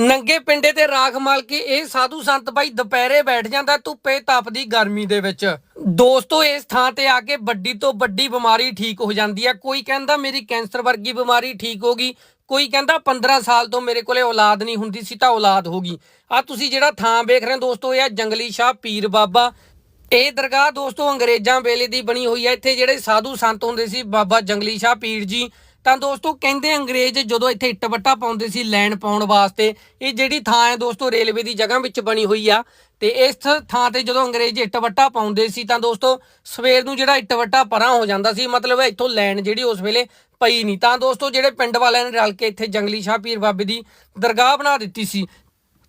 ਨੰਗੇ ਪਿੰਡੇ ਤੇ ਰਾਖ ਮਲ ਕੇ ਇਹ ਸਾਧੂ ਸੰਤ ਬਾਈ ਦੁਪਹਿਰੇ ਬੈਠ ਜਾਂਦਾ ਧੁੱਪੇ ਤਪਦੀ ਗਰਮੀ ਦੇ ਵਿੱਚ। ਦੋਸਤੋ, ਇਸ ਥਾਂ ਤੇ ਆ ਕੇ ਵੱਡੀ ਤੋਂ ਵੱਡੀ ਬਿਮਾਰੀ ਠੀਕ ਹੋ ਜਾਂਦੀ ਹੈ ਕੋਈ ਕਹਿੰਦਾ ਮੇਰੀ ਕੈਂਸਰ ਵਰਗੀ ਬਿਮਾਰੀ ਠੀਕ ਹੋ ਗਈ। ਕੋਈ ਕਹਿੰਦਾ 15 ਸਾਲ ਤੋਂ ਮੇਰੇ ਕੋਲੇ ਔਲਾਦ ਨਹੀਂ ਹੁੰਦੀ ਸੀ ਤਾਂ ਔਲਾਦ ਹੋ ਗਈ। ਆ ਤੁਸੀਂ ਜਿਹੜਾ ਥਾਂ ਵੇਖ ਰਹੇ ਹੋ ਦੋਸਤੋ, ਇਹ ਆ ਜੰਗਲੀ ਸ਼ਾਹ ਪੀਰ ਬਾਬਾ। ਇਹ ਦਰਗਾਹ ਦੋਸਤੋ ਅੰਗਰੇਜ਼ਾਂ ਵੇਲੇ ਦੀ ਬਣੀ ਹੋਈ ਹੈ ਇੱਥੇ ਜਿਹੜੇ ਸਾਧੂ ਸੰਤ ਹੁੰਦੇ ਸੀ ਬਾਬਾ ਜੰਗਲੀ ਸ਼ਾਹ ਪੀਰ ਜੀ ਤਾਂ ਦੋਸਤੋ ਕਹਿੰਦੇ ਅੰਗਰੇਜ਼ ਜਦੋਂ ਇੱਥੇ ਇੱਟ ਵੱਟਾ ਪਾਉਂਦੇ ਸੀ ਲੈਣ ਪਾਉਣ ਵਾਸਤੇ, ਇਹ ਜਿਹੜੀ ਥਾਂ ਹੈ ਦੋਸਤੋ ਰੇਲਵੇ ਦੀ ਜਗ੍ਹਾ ਵਿੱਚ ਬਣੀ ਹੋਈ ਆ, ਤੇ ਇਸ ਥਾਂ ਤੇ ਜਦੋਂ ਅੰਗਰੇਜ਼ ਇੱਟ ਵੱਟਾ ਪਾਉਂਦੇ ਸੀ ਤਾਂ ਦੋਸਤੋ ਸਵੇਰ ਨੂੰ ਜਿਹੜਾ ਇੱਟ ਵੱਟਾ ਪਰਾਂ ਹੋ ਜਾਂਦਾ ਸੀ, ਮਤਲਬ ਇੱਥੋਂ ਲੈਣ ਜਿਹੜੀ ਉਸ ਵੇਲੇ ਪਈ ਨਹੀਂ। ਤਾਂ ਦੋਸਤੋ ਜਿਹੜੇ ਪਿੰਡ ਵਾਲਿਆਂ ਨੇ ਰਲ ਕੇ ਇੱਥੇ ਜੰਗਲੀ ਸ਼ਾਹ ਪੀਰ ਬਾਬੇ ਦੀ ਦਰਗਾਹ ਬਣਾ ਦਿੱਤੀ ਸੀ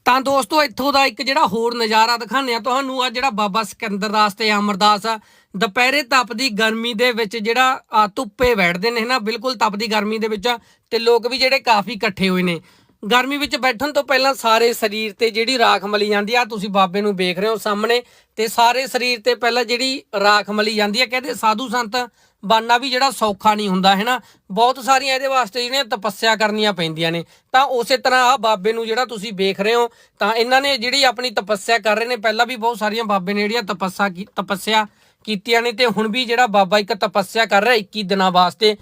ਤਾਂ ਦੋਸਤੋ, ਇੱਥੋਂ ਦਾ ਇੱਕ ਜਿਹੜਾ ਹੋਰ ਨਜ਼ਾਰਾ ਦਿਖਾਉਂਦੇ ਆ ਤੁਹਾਨੂੰ ਆ ਜਿਹੜਾ ਬਾਬਾ ਸਿਕੰਦਰ ਦਾਸ ਤੇ ਅਮਰਦਾਸ ਆ, ਦੁਪਹਿਰੇ ਤਪਦੀ ਗਰਮੀ ਦੇ ਵਿੱਚ ਜਿਹੜਾ ਧੁੱਪੇ ਬੈਠਦੇ ਨੇ, ਹਨਾ? ਬਿਲਕੁਲ ਤਪਦੀ ਗਰਮੀ ਦੇ ਵਿੱਚ ਤੇ ਲੋਕ ਵੀ ਜਿਹੜੇ ਕਾਫੀ ਇਕੱਠੇ ਹੋਏ ਨੇ। ਗਰਮੀ ਵਿੱਚ ਬੈਠਣ ਤੋਂ ਪਹਿਲਾਂ ਸਾਰੇ ਸਰੀਰ ਤੇ ਜਿਹੜੀ ਰਾਖ ਮਲੀ ਜਾਂਦੀ ਆ ਤੁਸੀਂ ਬਾਬੇ ਨੂੰ ਵੇਖ ਰਹੇ ਹੋ ਸਾਹਮਣੇ, ਤੇ ਸਾਰੇ ਸਰੀਰ ਤੇ ਪਹਿਲਾਂ ਜਿਹੜੀ ਰਾਖ ਮਲੀ ਜਾਂਦੀ ਆ, ਕਹਿੰਦੇ ਸਾਧੂ ਸੰਤ ਬਣਨਾ ਵੀ ਜਿਹੜਾ ਸੌਖਾ ਨਹੀਂ ਹੁੰਦਾ, ਹੈ ਨਾ? ਬਹੁਤ ਸਾਰੀਆਂ ਇਹਦੇ ਵਾਸਤੇ ਜਿਹੜੀਆਂ ਤਪੱਸਿਆ ਕਰਨੀਆਂ ਪੈਂਦੀਆਂ ਨੇ। ਤਾਂ ਉਸੇ ਤਰ੍ਹਾਂ ਆ ਬਾਬੇ ਨੂੰ ਜਿਹੜਾ ਤੁਸੀਂ ਵੇਖ ਰਹੇ ਹੋ, ਤਾਂ ਇਹਨਾਂ ਨੇ ਜਿਹੜੀ ਆਪਣੀ ਤਪੱਸਿਆ ਕਰ ਰਹੇ ਨੇ, ਪਹਿਲਾਂ ਵੀ ਬਹੁਤ ਸਾਰੀਆਂ ਬਾਬੇ ਨੇ ਜਿਹੜੀਆਂ ਤਪੱਸਾ ਤਪੱਸਿਆ ਕੀਤੀਆਂ ਨੇ, ਤੇ ਹੁਣ ਵੀ ਜਿਹੜਾ ਬਾਬਾ ਇੱਕ ਤਪੱਸਿਆ ਕਰ ਰਿਹਾ 21 ਦਿਨਾਂ ਵਾਸਤੇ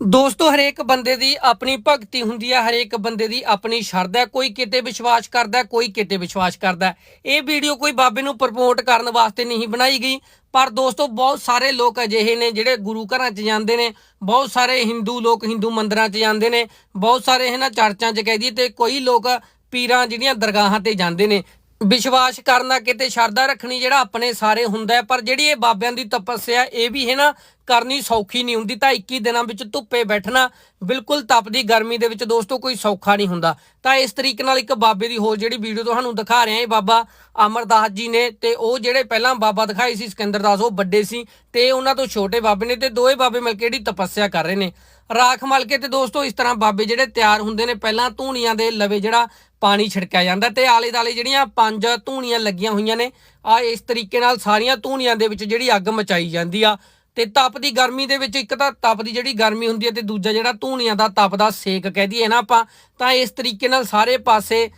ਦੋਸਤੋ, ਹਰੇਕ ਬੰਦੇ ਦੀ ਆਪਣੀ ਭਗਤੀ ਹੁੰਦੀ ਹੈ ਹਰੇਕ ਬੰਦੇ ਦੀ ਆਪਣੀ ਸ਼ਰਧਾ ਹੈ। ਕੋਈ ਕਿਤੇ ਵਿਸ਼ਵਾਸ ਕਰਦਾ ਕੋਈ ਕਿਤੇ ਵਿਸ਼ਵਾਸ ਕਰਦਾ ਇਹ ਵੀਡੀਓ ਕੋਈ ਬਾਬੇ ਨੂੰ ਪ੍ਰਮੋਟ ਕਰਨ ਵਾਸਤੇ ਨਹੀਂ ਬਣਾਈ ਗਈ, ਪਰ ਦੋਸਤੋ, ਬਹੁਤ ਸਾਰੇ ਲੋਕ ਅਜਿਹੇ ਨੇ ਜਿਹੜੇ ਗੁਰੂ ਘਰਾਂ 'ਚ ਜਾਂਦੇ ਨੇ, ਬਹੁਤ ਸਾਰੇ ਹਿੰਦੂ ਲੋਕ ਹਿੰਦੂ ਮੰਦਰਾਂ 'ਚ ਜਾਂਦੇ ਨੇ, ਬਹੁਤ ਸਾਰੇ ਇਹਨਾਂ ਚਰਚਾਂ 'ਚ ਕਹਿ ਦਈਏ ਤੇ ਕੋਈ ਲੋਕ ਪੀਰਾਂ ਜਿਹੜੀਆਂ ਦਰਗਾਹਾਂ ਤੇ ਜਾਂਦੇ ਨੇ ਵਿਸ਼ਵਾਸ ਕਰਨਾ ਕਿਤੇ ਸ਼ਰਧਾ ਰੱਖਣੀ ਜਿਹੜਾ ਆਪਣੇ ਸਾਰੇ ਹੁੰਦਾ ਪਰ ਜਿਹੜੀ ਇਹ ਬਾਬਿਆਂ ਦੀ ਤਪੱਸਿਆ ਇਹ ਵੀ ਹੈ ਨਾ, ਕਰਨੀ ਸੌਖੀ ਨਹੀਂ ਹੁੰਦੀ। ਤਾਂ 21 ਦਿਨਾਂ ਵਿੱਚ ਧੁੱਪੇ ਬੈਠਣਾ ਬਿਲਕੁਲ ਤਪਦੀ ਗਰਮੀ ਦੇ ਵਿੱਚ ਦੋਸਤੋ ਕੋਈ ਸੌਖਾ ਨਹੀਂ ਹੁੰਦਾ। ਤਾਂ ਇਸ ਤਰੀਕੇ ਨਾਲ ਇੱਕ ਬਾਬੇ ਦੀ ਹੋਰ ਜਿਹੜੀ ਵੀਡੀਓ ਤੁਹਾਨੂੰ ਦਿਖਾ ਰਹੇ ਹਾਂ ਇਹ ਬਾਬਾ ਅਮਰਦਾਸ ਜੀ ਨੇ, ਤੇ ਉਹ ਜਿਹੜੇ ਪਹਿਲਾਂ ਬਾਬਾ ਦਿਖਾਏ ਸੀ, ਸਿਕੰਦਰ ਦਾਸ, ਉਹ ਵੱਡੇ ਸੀ, ਤੇ ਉਹਨਾਂ ਤੋਂ ਛੋਟੇ ਬਾਬੇ ਨੇ, ਤੇ ਦੋਵੇਂ ਬਾਬੇ ਮਿਲ ਕੇ ਜਿਹੜੀ ਤਪੱਸਿਆ ਕਰ ਰਹੇ ਨੇ। ਰਾਖ ਮਲ ਕੇ ਤੇ ਦੋਸਤੋ ਇਸ ਤਰ੍ਹਾਂ ਬਾਬੇ ਜਿਹੜੇ ਤਿਆਰ ਹੁੰਦੇ ਨੇ, ਪਹਿਲਾਂ ਧੂਣੀਆਂ ਦੇ ਲਵੇ ਜਿਹੜਾ ਪਾਣੀ ਛਿੜਕਿਆ ਜਾਂਦਾ ਤੇ ਆਲੇ ਦਾਲੇ ਜਿਹੜੀਆਂ ਪੰਜ ਧੂਣੀਆਂ ਲੱਗੀਆਂ ਹੋਈਆਂ ਨੇ ਆ ਇਸ ਤਰੀਕੇ ਨਾਲ ਸਾਰੀਆਂ ਧੂਣੀਆਂ ਦੇ ਵਿੱਚ ਜਿਹੜੀ ਅੱਗ ਮਚਾਈ ਜਾਂਦੀ ਆ। ਤੇ ਤਪਦੀ ਗਰਮੀ ਦੇ ਵਿੱਚ ਇੱਕ ਤਾਂ ਤਪਦੀ ਜਿਹੜੀ ਗਰਮੀ ਹੁੰਦੀ ਹੈ ਤੇ ਦੂਜਾ ਜਿਹੜਾ ਧੂਣੀਆਂ ਦਾ ਤਪਦਾ ਸੇਕ ਕਹਿ ਦਈਏ ਨਾ ਆਪਾਂ ਤਾਂ ਇਸ ਤਰੀਕੇ ਨਾਲ ਸਾਰੇ ਪਾਸੇ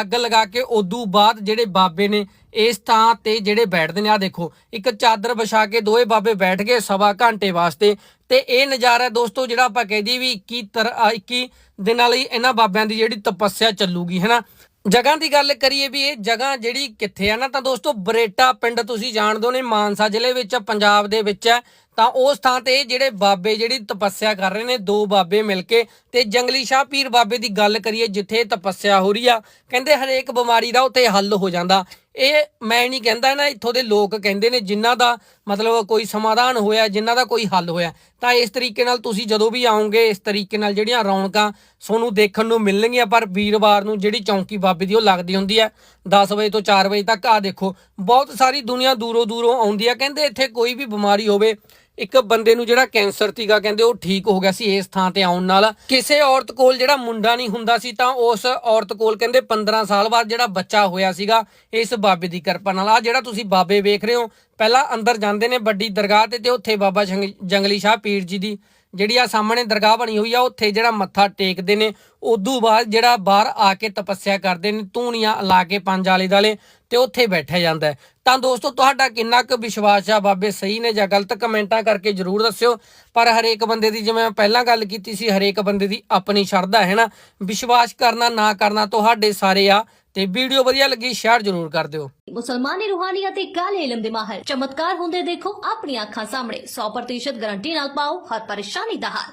ਅੱਗ ਲਗਾ ਕੇ ਉਦੋਂ ਬਾਅਦ ਜਿਹੜੇ ਬਾਬੇ ਨੇ ਇਸ ਥਾਂ ਤੇ ਜਿਹੜੇ ਬੈਠਦੇ ਨੇ ਆ ਦੇਖੋ ਇੱਕ ਚਾਦਰ ਵਿਛਾ ਕੇ ਦੋਏ ਬਾਬੇ ਬੈਠ ਗਏ ਸਵਾ ਘੰਟੇ ਵਾਸਤੇ ਤੇ ਇਹ ਨਜ਼ਾਰਾ ਦੋਸਤੋ ਜਿਹੜਾ ਆਪਾਂ ਕਹਿ ਦਈਏ ਵੀ 21 ਤਰ ਅ, 21 ਦਿਨਾਂ ਲਈ ਇਹਨਾਂ ਬਾਬਿਆਂ ਦੀ ਜਿਹੜੀ ਤਪੱਸਿਆ ਚੱਲੂਗੀ ਹੈਨਾ? ਜਗ੍ਹਾ ਦੀ ਗੱਲ ਕਰੀਏ ਵੀ ਇਹ ਜਗ੍ਹਾ ਜਿਹੜੀ ਕਿੱਥੇ ਆ ਨਾ ਤਾਂ ਦੋਸਤੋ ਬਰੇਟਾ ਪਿੰਡ ਤੁਸੀਂ ਜਾਣਦੇ ਹੋ ਨੇ ਮਾਨਸਾ ਜ਼ਿਲ੍ਹੇ ਵਿੱਚ, ਪੰਜਾਬ ਦੇ ਵਿੱਚ ਹੈ। ਤਾਂ ਉਸ ਥਾਂ ਤੇ ਜਿਹੜੇ ਬਾਬੇ ਜਿਹੜੀ ਤਪੱਸਿਆ ਕਰ ਰਹੇ ਨੇ, ਦੋ ਬਾਬੇ ਮਿਲ ਕੇ। ਤੇ ਜੰਗਲੀ ਸ਼ਾਹ ਪੀਰ ਬਾਬੇ ਦੀ ਗੱਲ ਕਰੀਏ, ਜਿੱਥੇ ਤਪੱਸਿਆ ਹੋ ਰਹੀ ਆ, ਕਹਿੰਦੇ ਹਰੇਕ ਬਿਮਾਰੀ ਦਾ ਉੱਥੇ ਹੱਲ ਹੋ ਜਾਂਦਾ। ਇਹ ਮੈਂ ਨਹੀਂ ਕਹਿੰਦਾ ਨਾ, ਇੱਥੋਂ ਦੇ ਲੋਕ ਕਹਿੰਦੇ ਨੇ, ਜਿਨ੍ਹਾਂ ਦਾ ਮਤਲਬ ਕੋਈ ਸਮਾਧਾਨ ਹੋਇਆ, ਜਿਨ੍ਹਾਂ ਦਾ ਕੋਈ ਹੱਲ ਹੋਇਆ। ਤਾਂ ਇਸ ਤਰੀਕੇ ਨਾਲ ਤੁਸੀਂ ਜਦੋਂ ਵੀ ਆਓਗੇ, ਇਸ ਤਰੀਕੇ ਨਾਲ ਜਿਹੜੀਆਂ ਰੌਣਕਾਂ ਤੁਹਾਨੂੰ ਦੇਖਣ ਨੂੰ ਮਿਲਣਗੀਆਂ, ਪਰ ਵੀਰਵਾਰ ਨੂੰ ਜਿਹੜੀ ਚੌਂਕੀ ਬਾਬੇ ਦੀ ਉਹ ਲੱਗਦੀ ਹੁੰਦੀ ਹੈ 10 ਵਜੇ ਤੋਂ 4 ਵਜੇ ਤੱਕ ਆ ਦੇਖੋ, ਬਹੁਤ ਸਾਰੀ ਦੁਨੀਆ ਦੂਰੋਂ ਦੂਰੋਂ ਆਉਂਦੀ ਆ। ਕਹਿੰਦੇ ਇੱਥੇ ਕੋਈ ਵੀ ਬਿਮਾਰੀ ਹੋਵੇ ਇੱਕ ਬੰਦੇ ਨੂੰ ਜਿਹੜਾ ਕੈਂਸਰ ਸੀਗਾ ਕਹਿੰਦੇ ਉਹ ਠੀਕ ਹੋ ਗਿਆ ਸੀ ਇਸ ਥਾਂ ਤੇ ਆਉਣ ਨਾਲ। ਕਿਸੇ ਔਰਤ ਕੋਲ ਜਿਹੜਾ ਮੁੰਡਾ ਨਹੀਂ ਹੁੰਦਾ ਸੀ ਤਾਂ ਉਸ ਔਰਤ ਕੋਲ ਕਹਿੰਦੇ 15 ਸਾਲ ਬਾਅਦ ਜਿਹੜਾ ਬੱਚਾ ਹੋਇਆ ਸੀਗਾ, ਇਸ ਬਾਬੇ ਦੀ ਕਿਰਪਾ ਨਾਲ। ਆ ਜਿਹੜਾ ਤੁਸੀਂ ਬਾਬੇ ਵੇਖ ਰਹੇ ਹੋ, ਪਹਿਲਾਂ ਅੰਦਰ ਜਾਂਦੇ ਨੇ ਵੱਡੀ ਦਰਗਾਹ ਤੇ ਤੇ ਉੱਥੇ ਬਾਬਾ ਜੰਗਲੀ ਸ਼ਾਹ ਪੀਰ ਜੀ ਦੀ ਜਿਹੜੀ ਆ ਸਾਹਮਣੇ ਦਰਗਾਹ ਬਣੀ ਹੋਈ ਆ, ਉੱਥੇ ਜਿਹੜਾ ਮੱਥਾ ਟੇਕਦੇ ਨੇ। ਉਦੋਂ ਬਾਅਦ ਜਿਹੜਾ ਬਾਹਰ ਆ ਕੇ ਤਪੱਸਿਆ ਕਰਦੇ ਨੇ ਧੂਣੀਆਂ ਲਾ ਕੇ ਪੰਜ ਆਲੇ ਦਾਲੇ ਤੇ ਉੱਥੇ ਬੈਠਿਆ ਜਾਂਦਾ ਤਾਂ ਦੋਸਤੋ, ਤੁਹਾਡਾ ਕਿੰਨਾ ਕੁ ਵਿਸ਼ਵਾਸ ਆ ਬਾਬੇ? ਸਹੀ ਨੇ ਜਾਂ ਗਲਤ? ਕਮੈਂਟਾਂ ਕਰਕੇ ਜਰੂਰ ਦੱਸਿਓ। ਪਰ ਹਰੇਕ ਬੰਦੇ ਦੀ, ਜਿਵੇਂ ਮੈਂ ਪਹਿਲਾਂ ਗੱਲ ਕੀਤੀ ਸੀ, ਹਰੇਕ ਬੰਦੇ ਦੀ ਆਪਣੀ ਸ਼ਰਧਾ, ਹੈ ਨਾ? ਵਿਸ਼ਵਾਸ ਕਰਨਾ, ਨਾ ਕਰਨਾ ਤੁਹਾਡੇ ਸਾਰੇ ਆ। ਤੇ ਵੀਡੀਓ ਵਧੀਆ ਲੱਗੀ, ਸ਼ੇਅਰ ਜਰੂਰ ਕਰ ਦਿਓ। ਮੁਸਲਮਾਨੀ ਰੂਹਾਨੀਅਤ ਤੇ ਕਾਲੇ ਇਲਮ ਦੇ ਮਾਹਰ। ਚਮਤਕਾਰ ਹੁੰਦੇ ਦੇਖੋ, ਆਪਣੀਆਂ ਅੱਖਾਂ ਸਾਹਮਣੇ। 100% ਗਾਰੰਟੀ ਨਾਲ ਪਾਓ, ਹਰ ਪਰੇਸ਼ਾਨੀ ਦਾ ਹੱਲ।